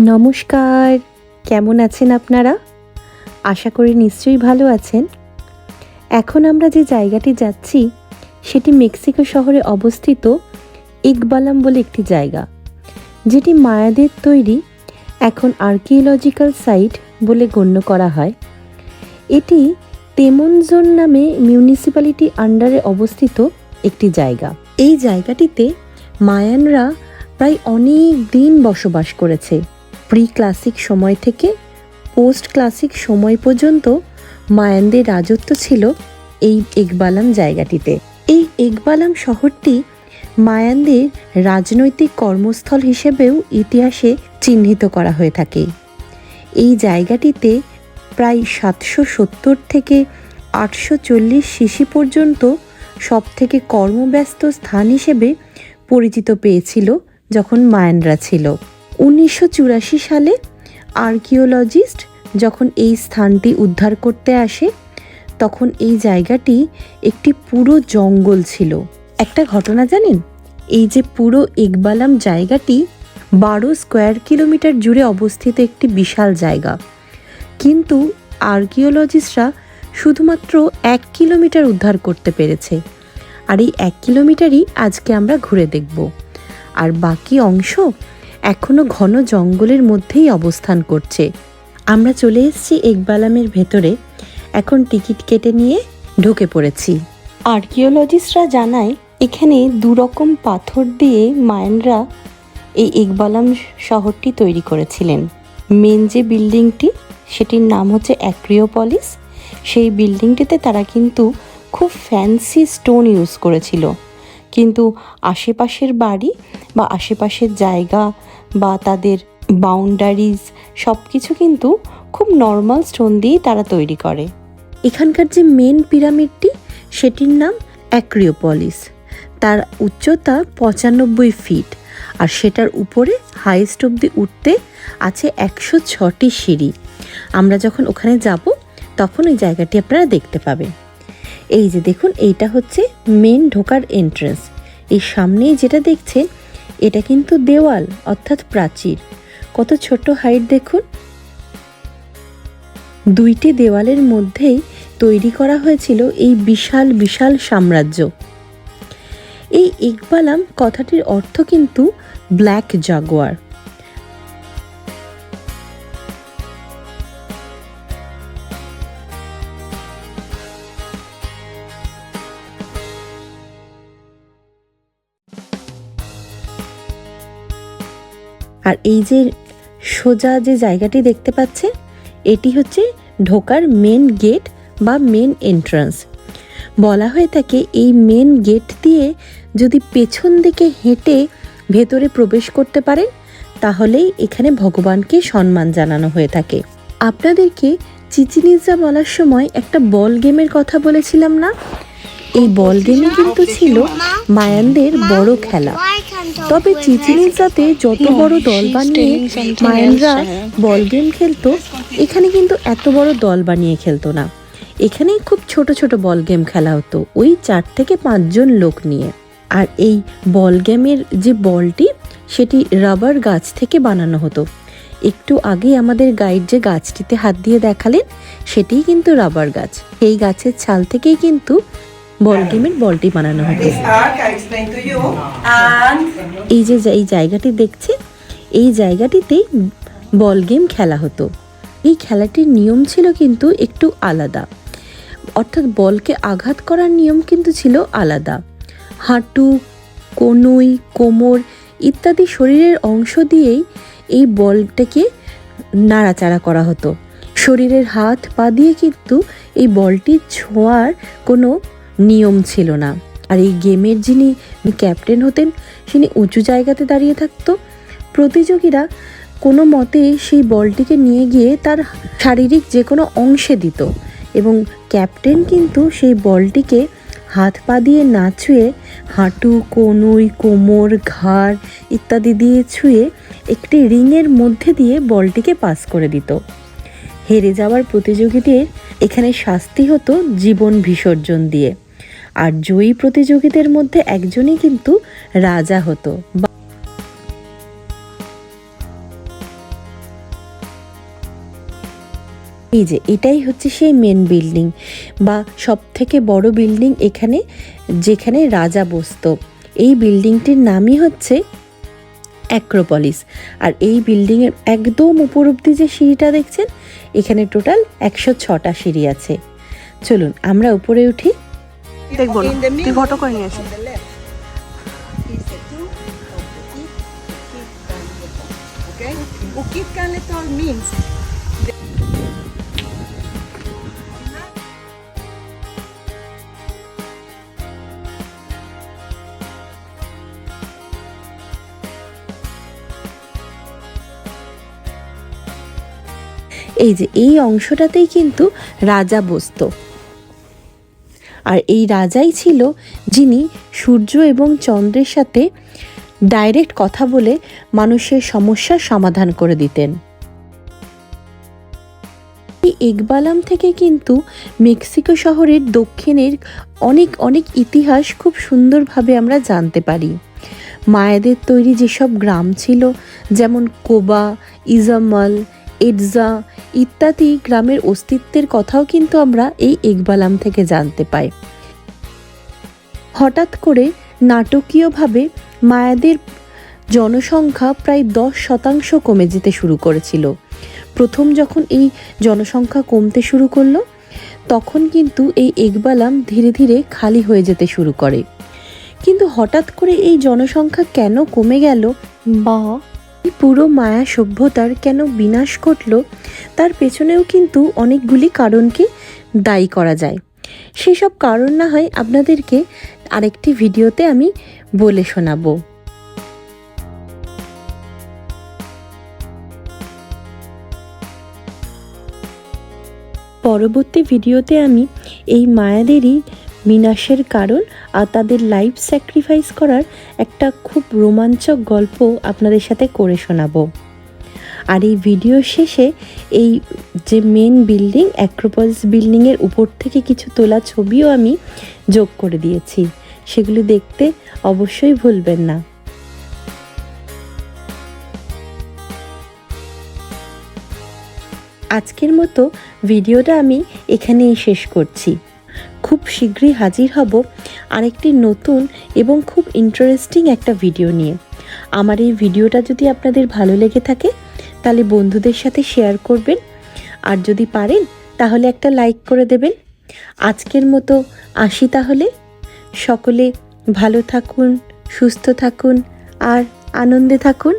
নমস্কার। কেমন আছেন আপনারা? আশা করি নিশ্চয়ই ভালো আছেন। এখন আমরা যে জায়গাটি যাচ্ছি, সেটি মেক্সিকো শহরে অবস্থিত ইকবালাম বলে একটি জায়গা, যেটি মায়াদের তৈরি এখন আর্কিওলজিক্যাল সাইট বলে গণ্য করা হয়। এটি তেমনজোন নামে মিউনিসিপ্যালিটি আন্ডারে অবস্থিত একটি জায়গা। এই জায়গাটিতে মায়ানরা প্রায় অনেক দিন বসবাস করেছে। প্রি ক্লাসিক সময় থেকে পোস্ট ক্লাসিক সময় পর্যন্ত মায়ানদের রাজত্ব ছিল এই একবালাম জায়গাটিতে। এই একবালাম শহরটি মায়ানদের রাজনৈতিক কর্মস্থল হিসেবেও ইতিহাসে চিহ্নিত করা হয়ে থাকে। এই জায়গাটিতে প্রায় সাতশো সত্তর থেকে আটশো চল্লিশ শিশি পর্যন্ত সবথেকে কর্মব্যস্ত স্থান হিসেবে পরিচিত পেয়েছিল যখন মায়ানরা ছিল। উনিশশো চুরাশি সালে আর্কিওলজিস্ট যখন এই স্থানটি উদ্ধার করতে আসে, তখন এই জায়গাটি একটি পুরো জঙ্গল ছিল। একটা ঘটনা জানেন? এই যে পুরো ইকবালাম জায়গাটি বারো স্কোয়ার কিলোমিটার জুড়ে অবস্থিত একটি বিশাল জায়গা। কিন্তু আর্কিওলজিস্টরা শুধুমাত্র এক কিলোমিটার উদ্ধার করতে পেরেছে। আর এই এক কিলোমিটারই আজকে আমরা ঘুরে দেখব। আর বাকি অংশ এখনও ঘন জঙ্গলের মধ্যেই অবস্থান করছে। আমরা চলে এসেছি একবালামের ভেতরে। এখন টিকিট কেটে নিয়ে ঢুকে পড়েছি। আর্কিওলজিস্টরা জানায়, এখানে দুরকম পাথর দিয়ে মায়ানরা এই একবালাম শহরটি তৈরি করেছিলেন। মেন যে বিল্ডিংটি, সেটির নাম হচ্ছে অ্যাক্রিওপলিস। সেই বিল্ডিংটিতে তারা কিন্তু খুব ফ্যান্সি স্টোন ইউজ করেছিল। কিন্তু আশেপাশের বাড়ি বা আশেপাশের জায়গা বা তাদের বাউন্ডারিজ সব কিছু কিন্তু খুব নর্মাল স্টোন দিয়েই তারা তৈরি করে। এখানকার যে মেন পিরামিডটি সেটির নাম অ্যাক্রিওপলিস তার উচ্চতা পঁচানব্বই ফিট আর সেটার উপরে হাইস্ট অব্দি উঠতে আছে একশো ছটি সিঁড়ি। আমরা যখন ওখানে যাব, তখন ওই জায়গাটি আপনারা দেখতে পাবেন। এই যে দেখুন, এইটা হচ্ছে মেন ঢোকার এন্ট্রেন্স এই সামনেই যেটা দেখছেন এটা কিন্তু দেওয়াল, অর্থাৎ প্রাচীর। কত ছোট হাইট দেখুন। দুইটি দেওয়ালের মধ্যেই তৈরি করা হয়েছিল এই বিশাল বিশাল সাম্রাজ্য। এই ইকবালাম কথাটির অর্থ কিন্তু ব্ল্যাক জাগুয়ার। আর এই যে সোজা যে জায়গাটি দেখতে পাচ্ছেন, এটি হচ্ছে ঢোকার মেন গেট বা মেন এন্ট্রান্স বলা হয়ে থাকে এই মেন গেট দিয়ে যদি পেছন দিকে হেঁটে ভেতরে প্রবেশ করতে পারেন, তাহলেই এখানে ভগবানকে সম্মান জানানো হয়ে থাকে। আপনাদেরকে চিচিনিজা বলার সময় একটা বল গেমের কথা বলেছিলাম না? এই বল গেমে কিন্তু ছিল মায়ানদের বড় খেলা। তবে চিচিনিজাতে যত বড় দল বানিয়ে মায়ানরা বল গেম খেলতো, এখানে কিন্তু এত বড় দল বানিয়ে খেলতো না। এখানে খুব ছোট ছোট বল গেম খেলা হতো, ওই চার থেকে পাঁচজন লোক নিয়ে। আর এই বল গেমের যে বলটি, সেটি রাবার গাছ থেকে বানানো হতো। একটু আগে আমাদের গাইড যে গাছটিতে হাত দিয়ে দেখালেন, সেটিই কিন্তু রাবার গাছ। এই গাছের ছাল থেকেই কিন্তু বল গেমের বলটি বানানো and এই যে এই জায়গাটি দেখছে এই জায়গাটিতেই বল গেম খেলা হতো। এই খেলাটির নিয়ম ছিল কিন্তু একটু আলাদা। অর্থাৎ বলকে আঘাত করার নিয়ম কিন্তু ছিল আলাদা। হাঁটু কনুই কোমর ইত্যাদি শরীরের অংশ দিয়েই এই বলটাকে নাড়াচাড়া করা হতো। শরীরের হাত পা দিয়ে কিন্তু এই বলটি ছোঁয়ার কোনো নিয়ম ছিল না। আর এই গেমের যিনি ক্যাপ্টেন হতেন, তিনি উঁচু জায়গাতে দাঁড়িয়ে থাকতো। প্রতিযোগীরা কোনো মতে সেই বলটিকে নিয়ে গিয়ে তার শারীরিক যে কোনো অংশে দিত এবং ক্যাপ্টেন কিন্তু সেই বলটিকে হাত পা দিয়ে না ছুঁয়ে হাঁটু, কনুই, কোমর, ঘাড় ইত্যাদি দিয়ে ছুঁয়ে একটি রিংয়ের মধ্যে দিয়ে বলটিকে পাস করে দিত। হেরে যাওয়ার প্রতিযোগীদের এখানে শাস্তি হতো জীবন বিসর্জন দিয়ে। আর জয়ী প্রতিযোগীদের মধ্যে একজনই কিন্তু রাজা হতো। এই যে, এটাই হচ্ছে সেই মেন বিল্ডিং বা সব থেকে বড় বিল্ডিং এখানে, যেখানে রাজা বসত। এই বিল্ডিংটির নামই হচ্ছে অ্যাক্রোপলিস আর এই বিল্ডিংয়ের একদম উপর অব্দি যে সিঁড়িটা দেখছেন, এখানে টোটাল একশো ছটা সিঁড়ি আছে। চলুন, আমরা উপরে উঠি। দেখব এই যে এই অংশটাতেই কিন্তু রাজা বসত। আর এই রাজাই ছিল যিনি সূর্য এবং চন্দ্রের সাথে ডাইরেক্ট কথা বলে মানুষের সমস্যার সমাধান করে দিতেন। এই একবালাম থেকে কিন্তু মেক্সিকো শহরের দক্ষিণের অনেক অনেক ইতিহাস খুব সুন্দরভাবে আমরা জানতে পারি। মায়েদের তৈরি যেসব গ্রাম ছিল, যেমন কোবা, ইজামাল এডজা ইত্যাদি গ্রামের অস্তিত্বের কথাও কিন্তু আমরা এই একবালাম থেকে জানতে পাই। হঠাৎ করে নাটকীয়ভাবে মায়াদের জনসংখ্যা প্রায় দশ শতাংশ কমে যেতে শুরু করেছিল। প্রথম যখন এই জনসংখ্যা কমতে শুরু করল, তখন কিন্তু এই একবালাম ধীরে ধীরে খালি হয়ে যেতে শুরু করে। কিন্তু হঠাৎ করে এই জনসংখ্যা কেন কমে গেল বা পুরো মায়া সভ্যতার কেন বিনাশ ঘটলো, তার পেছনেও কিন্তু অনেকগুলি কারণকে দায়ী করা যায়। সেসব কারণ না হয় আপনাদেরকে আরেকটি ভিডিওতে আমি বলে শোনাবো। পরবর্তী ভিডিওতে আমি এই মায়াদেরই বিনাশের কারণ আর তাদের লাইফ স্যাক্রিফাইস করার একটা খুব রোমাঞ্চক গল্প আপনাদের সাথে করে শোনাবো। আর এই ভিডিও শেষে এই যে মেন বিল্ডিং অ্যাক্রোপলিস বিল্ডিংয়ের উপর থেকে কিছু তোলা ছবিও আমি যোগ করে দিয়েছি। সেগুলি দেখতে অবশ্যই ভুলবেন না। আজকের মতো ভিডিওটা আমি এখানেই শেষ করছি। খুব শীঘ্রই হাজির হব আরেকটি নতুন এবং খুব ইন্টারেস্টিং একটা ভিডিও নিয়ে। আমার এই ভিডিওটা যদি আপনাদের ভালো লেগে থাকে, তাহলে বন্ধুদের সাথে শেয়ার করবেন। আর যদি পারেন, তাহলে একটা লাইক করে দেবেন। আজকের মতো আসি তাহলে। সকলে ভালো থাকুন, সুস্থ থাকুন, আর আনন্দে থাকুন।